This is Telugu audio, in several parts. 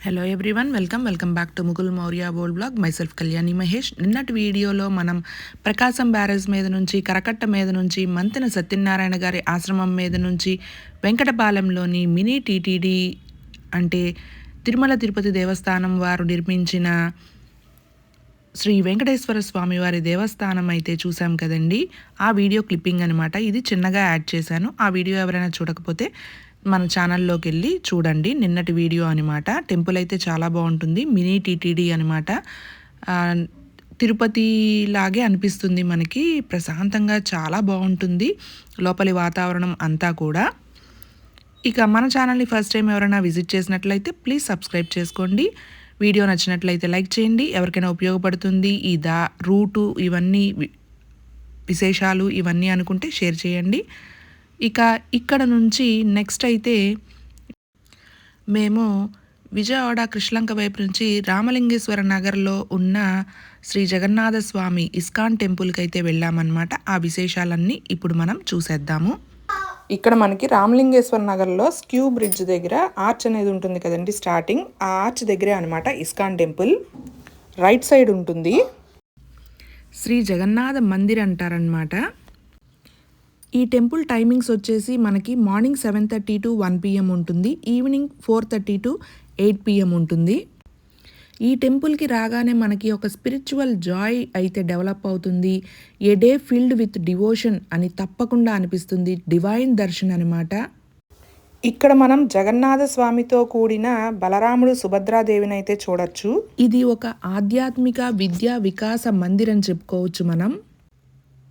Hello everyone welcome welcome back to Mughal Maurya bold blog myself Kalyani Mahesh నిన్నటి వీడియోలో మనం ప్రకాశం బ్యారేజ్ మీద నుంచి కరకట్ట మీద నుంచి మంతెన సత్యనారాయణ గారి ఆశ్రమం మీద నుంచి వెంకటపాలెంలోని మినీ టీటీడీ అంటే తిరుమల తిరుపతి దేవస్థానం వారు నిర్మించిన శ్రీ వెంకటేశ్వర స్వామి వారి దేవస్థానం అయితే చూసాం కదండి. ఆ వీడియో క్లిప్పింగ్ అనమాట ఇది చిన్నగా యాడ్ చేశాను. ఆ వీడియో ఎవరైనా చూడకపోతే మన ఛానల్లోకి వెళ్ళి చూడండి. నిన్నటి వీడియో అనమాట. టెంపుల్ అయితే చాలా బాగుంటుంది. మినీ టీటీడీ అనమాట. తిరుపతి లాగే అనిపిస్తుంది మనకి. ప్రశాంతంగా చాలా బాగుంటుంది. లోపలి వాతావరణం అంతా కూడా. ఇక మన ఛానల్ని ఫస్ట్ టైం ఎవరైనా విజిట్ చేసినట్లయితే ప్లీజ్ సబ్స్క్రైబ్ చేసుకోండి. వీడియో నచ్చినట్లయితే లైక్ చేయండి. ఎవరికైనా ఉపయోగపడుతుంది ఈ దా రూటు ఇవన్నీ విశేషాలు ఇవన్నీ అనుకుంటే షేర్ చేయండి. ఇక ఇక్కడ నుంచి నెక్స్ట్ అయితే మేము విజయవాడ కృష్ణలంక వైపు నుంచి రామలింగేశ్వర నగర్లో ఉన్న శ్రీ జగన్నాథ స్వామి ఇస్కాన్ టెంపుల్కి అయితే వెళ్ళామన్నమాట. ఆ విశేషాలన్నీ ఇప్పుడు మనం చూసేద్దాము. ఇక్కడ మనకి రామలింగేశ్వర నగర్లో స్క్యూ బ్రిడ్జ్ దగ్గర ఆర్చ్ అనేది ఉంటుంది కదండి స్టార్టింగ్ ఆ ఆర్చ్ దగ్గరే అనమాట ఇస్కాన్ టెంపుల్. రైట్ సైడ్ ఉంటుంది. శ్రీ జగన్నాథ మందిర్ అంటారనమాట ఈ టెంపుల్ టైమింగ్స్ వచ్చేసి మనకి morning seven thirty to one PM ఉంటుంది. Evening four thirty to eight PM ఉంటుంది. ఈ టెంపుల్కి రాగానే మనకి ఒక స్పిరిచువల్ జాయ్ అయితే డెవలప్ అవుతుంది. A day filled with devotion అని తప్పకుండా అనిపిస్తుంది. డివైన్ దర్శన్ అనమాట ఇక్కడ మనం జగన్నాథ స్వామితో కూడిన బలరాముడు సుభద్రాదేవిని అయితే చూడొచ్చు. ఇది ఒక ఆధ్యాత్మిక విద్యా వికాస మందిరం చెప్పుకోవచ్చు మనం.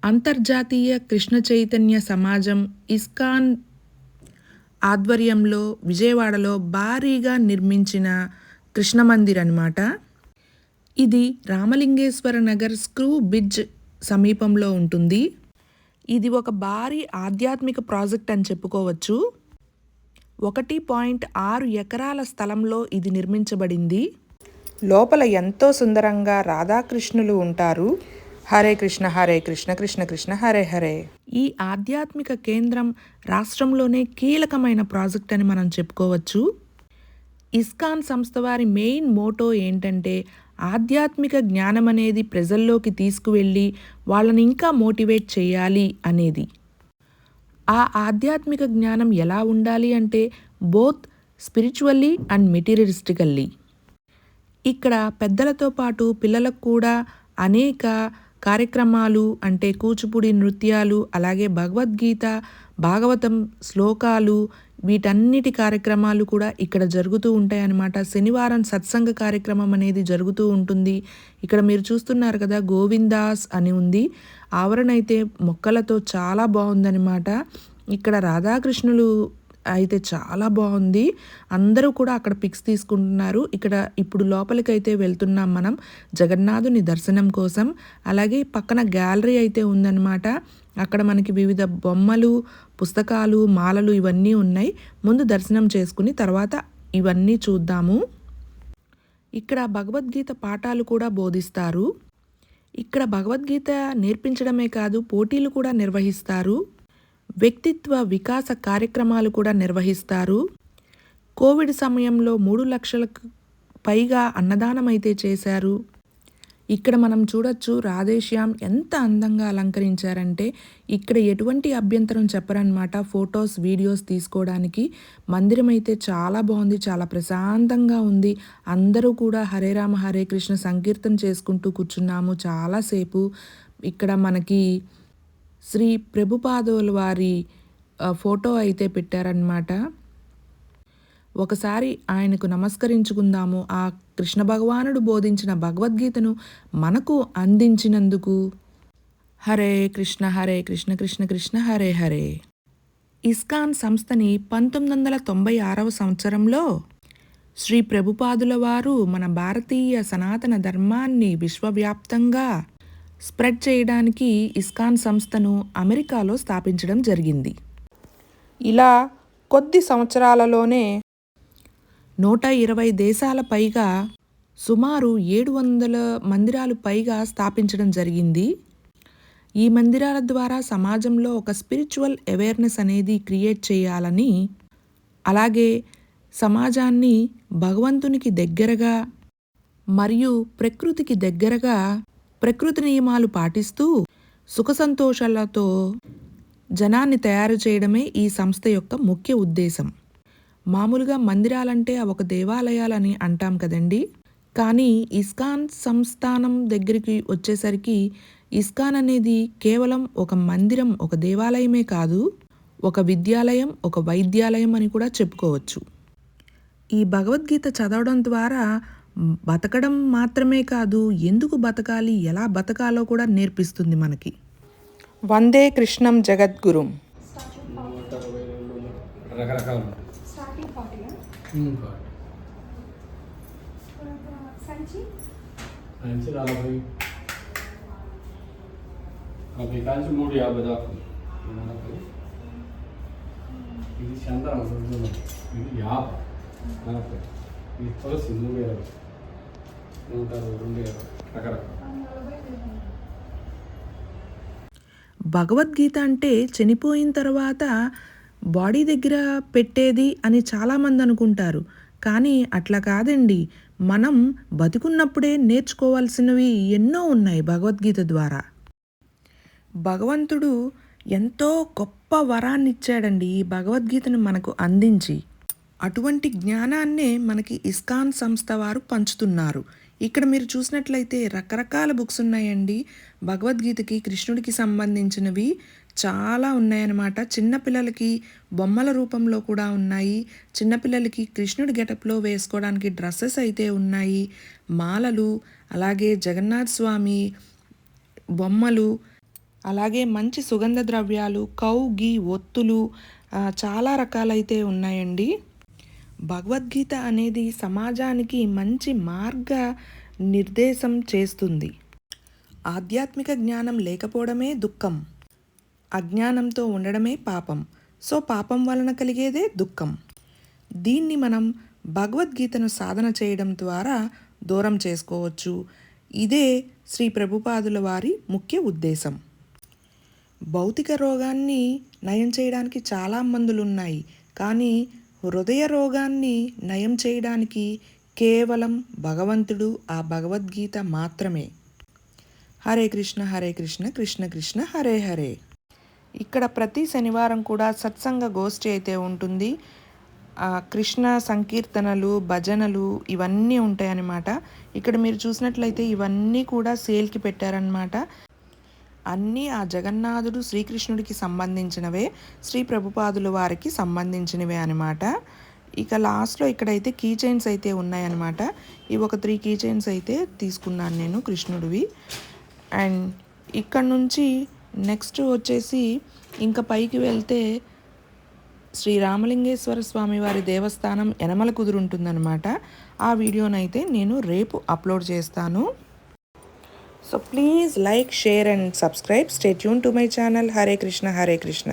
అంతర్జాతీయ కృష్ణ చైతన్య సమాజం ఇస్కాన్ ఆధ్వర్యంలో విజయవాడలో భారీగా నిర్మించిన కృష్ణ మందిర్ అనమాట ఇది రామలింగేశ్వర నగర్ స్క్రూ బిడ్జ్ సమీపంలో ఉంటుంది. ఇది ఒక భారీ ఆధ్యాత్మిక ప్రాజెక్ట్ అని చెప్పుకోవచ్చు. ఒకటి పాయింట్ ఆరు ఎకరాల స్థలంలో ఇది నిర్మించబడింది. లోపల ఎంతో సుందరంగా రాధాకృష్ణులు ఉంటారు. హరే కృష్ణ హరే కృష్ణ కృష్ణ కృష్ణ హరే హరే. ఈ ఆధ్యాత్మిక కేంద్రం రాష్ట్రంలోనే కీలకమైన ప్రాజెక్ట్ అని మనం చెప్పుకోవచ్చు. ఇస్కాన్ సంస్థ వారి మెయిన్ మోటో ఏంటంటే ఆధ్యాత్మిక జ్ఞానం అనేది ప్రజల్లోకి తీసుకువెళ్ళి వాళ్ళని ఇంకా మోటివేట్ చేయాలి అనేది. ఆ ఆధ్యాత్మిక జ్ఞానం ఎలా ఉండాలి అంటే బోత్ స్పిరిచువల్లీ అండ్ మెటీరియలిస్టికల్లీ. ఇక్కడ పెద్దలతో పాటు పిల్లలకు కూడా అనేక కార్యక్రమాలు అంటే కూచిపూడి నృత్యాలు అలాగే భగవద్గీత భాగవతం శ్లోకాలు వీటన్నిటి కార్యక్రమాలు కూడా ఇక్కడ జరుగుతూ ఉంటాయన్నమాట. శనివారం సత్సంగ కార్యక్రమం అనేది జరుగుతూ ఉంటుంది. ఇక్కడ మీరు చూస్తున్నారు కదా గోవిందాస్ అని ఉంది. ఆవరణ అయితే మొక్కలతో చాలా బాగుందన్నమాట. ఇక్కడ రాధాకృష్ణులు అయితే చాలా బాగుంది. అందరూ కూడా అక్కడ పిక్స్ తీసుకుంటున్నారు. ఇక్కడ ఇప్పుడు లోపలికైతే వెళ్తున్నాం మనం జగన్నాథుని దర్శనం కోసం. అలాగే పక్కన గ్యాలరీ అయితే ఉందన్నమాట. అక్కడ మనకి వివిధ బొమ్మలు పుస్తకాలు మాలలు ఇవన్నీ ఉన్నాయి. ముందు దర్శనం చేసుకుని తర్వాత ఇవన్నీ చూద్దాము. ఇక్కడ భగవద్గీత పాఠాలు కూడా బోధిస్తారు. ఇక్కడ భగవద్గీత నేర్పించడమే కాదు పోటీలు కూడా నిర్వహిస్తారు. వ్యక్తిత్వ వికాస కార్యక్రమాలు కూడా నిర్వహిస్తారు. కోవిడ్ సమయంలో మూడు లక్షలకు పైగా అన్నదానం అయితే చేశారు. ఇక్కడ మనం చూడొచ్చు రాధేశ్యామ్ ఎంత అందంగా అలంకరించారంటే ఇక్కడ ఎటువంటి అభ్యంతరం చెప్పరనమాట ఫొటోస్ వీడియోస్ తీసుకోవడానికి మందిరం అయితే చాలా బాగుంది చాలా ప్రశాంతంగా ఉంది. అందరూ కూడా హరే రామ హరే కృష్ణ సంకీర్తన చేసుకుంటూ కూర్చున్నాము చాలాసేపు. ఇక్కడ మనకి శ్రీ ప్రభుపాదుల వారి ఫోటో అయితే పెట్టారనమాట ఒకసారి ఆయనకు నమస్కరించుకుందాము. ఆ కృష్ణ భగవానుడు బోధించిన భగవద్గీతను మనకు అందించినందుకు హరే కృష్ణ హరే కృష్ణ కృష్ణ కృష్ణ హరే హరే. ఇస్కాన్ సంస్థని పంతొమ్మిది వందల తొంభై ఆరవ సంవత్సరంలో శ్రీ ప్రభుపాదుల వారు మన భారతీయ సనాతన ధర్మాన్ని విశ్వవ్యాప్తంగా స్ప్రెడ్ చేయడానికి ఇస్కాన్ సంస్థను అమెరికాలో స్థాపించడం జరిగింది. ఇలా కొద్ది సంవత్సరాలలోనే నూట ఇరవై దేశాల పైగా సుమారు ఏడు వందల మందిరాలు పైగా స్థాపించడం జరిగింది. ఈ మందిరాల ద్వారా సమాజంలో ఒక స్పిరిచువల్ అవేర్నెస్ అనేది క్రియేట్ చేయాలని అలాగే సమాజాన్ని భగవంతునికి దగ్గరగా మరియు ప్రకృతికి దగ్గరగా ప్రకృతి నియమాలు పాటిస్తూ సుఖ సంతోషాలతో జనాన్ని తయారు చేయడమే ఈ సంస్థ యొక్క ముఖ్య ఉద్దేశం. మామూలుగా మందిరాలంటే ఒక దేవాలయాలని అంటాం కదండి. కానీ ఇస్కాన్ సంస్థానం దగ్గరికి వచ్చేసరికి ఇస్కాన్ అనేది కేవలం ఒక మందిరం ఒక దేవాలయమే కాదు ఒక విద్యాలయం ఒక వైద్యాలయం అని కూడా చెప్పుకోవచ్చు. ఈ భగవద్గీత చదవడం ద్వారా బతకడం మాత్రమే కాదు ఎందుకు బతకాలి ఎలా బతకాలో కూడా నేర్పిస్తుంది మనకి వందే కృష్ణం జగద్గురుం మూడు యాభై దాకా ఇది వందలు. ఇది యాభై నలభై ఇది తులసి మూడు ఇరవై నూట అరవై రెండు భగవద్గీత అంటే చనిపోయిన తర్వాత బాడీ దగ్గర పెట్టేది అని చాలామంది అనుకుంటారు. కానీ అట్లా కాదండి. మనం బతికున్నప్పుడే నేర్చుకోవాల్సినవి ఎన్నో ఉన్నాయి భగవద్గీత ద్వారా. భగవంతుడు ఎంతో గొప్ప వరాన్ని ఇచ్చాడండి ఈ భగవద్గీతను మనకు అందించి. అటువంటి జ్ఞానాన్నే మనకి ఇస్కాన్ సంస్థ వారు పంచుతున్నారు. ఇక్కడ మీరు చూసినట్లయితే రకరకాల బుక్స్ ఉన్నాయండి. భగవద్గీతకి కృష్ణుడికి సంబంధించినవి చాలా ఉన్నాయన్నమాట. చిన్నపిల్లలకి బొమ్మల రూపంలో కూడా ఉన్నాయి. చిన్నపిల్లలకి కృష్ణుడి గెటప్లో వేసుకోవడానికి డ్రెస్సెస్ అయితే ఉన్నాయి. మాలలు అలాగే జగన్నాథ్ స్వామి బొమ్మలు అలాగే మంచి సుగంధ ద్రవ్యాలు కౌ గీ ఒత్తులు చాలా రకాలైతే ఉన్నాయండి. భగవద్గీత అనేది సమాజానికి మంచి మార్గ నిర్దేశం చేస్తుంది. ఆధ్యాత్మిక జ్ఞానం లేకపోవడమే దుఃఖం. అజ్ఞానంతో ఉండడమే పాపం. సో పాపం వలన కలిగేదే దుఃఖం. దీన్ని మనం భగవద్గీతను సాధన చేయడం ద్వారా దూరం చేసుకోవచ్చు. ఇదే శ్రీ ప్రభుపాదుల వారి ముఖ్య ఉద్దేశం. భౌతిక రోగాన్ని నయం చేయడానికి చాలా మందులు ఉన్నాయి కానీ హృదయ రోగాన్ని నయం చేయడానికి కేవలం భగవంతుడు ఆ భగవద్గీత మాత్రమే. హరే కృష్ణ హరే కృష్ణ కృష్ణ కృష్ణ హరే హరే. ఇక్కడ ప్రతి శనివారం కూడా సత్సంగ గోష్ఠి అయితే ఉంటుంది. ఆ కృష్ణ సంకీర్తనలు భజనలు ఇవన్నీ ఉంటాయన్నమాట. ఇక్కడ మీరు చూసినట్లయితే ఇవన్నీ కూడా సేల్కి పెట్టారనమాట అన్నీ ఆ జగన్నాథుడు శ్రీకృష్ణుడికి సంబంధించినవే శ్రీ ప్రభుపాదుల వారికి సంబంధించినవే అనమాట ఇక లాస్ట్లో ఇక్కడైతే కీ చైన్స్ అయితే ఉన్నాయన్నమాట. ఇవి ఒక త్రీ కీ చైన్స్ అయితే తీసుకున్నాను నేను కృష్ణుడివి. అండ్ ఇక్కడ నుంచి నెక్స్ట్ వచ్చేసి ఇంకా పైకి వెళ్తే శ్రీ రామలింగేశ్వర స్వామి వారి దేవస్థానం ఎనమల కుదురుంటుందన్నమాట ఆ వీడియోనైతే నేను రేపు అప్లోడ్ చేస్తాను. So please like share and subscribe stay tune to my channel Hare Krishna Hare Krishna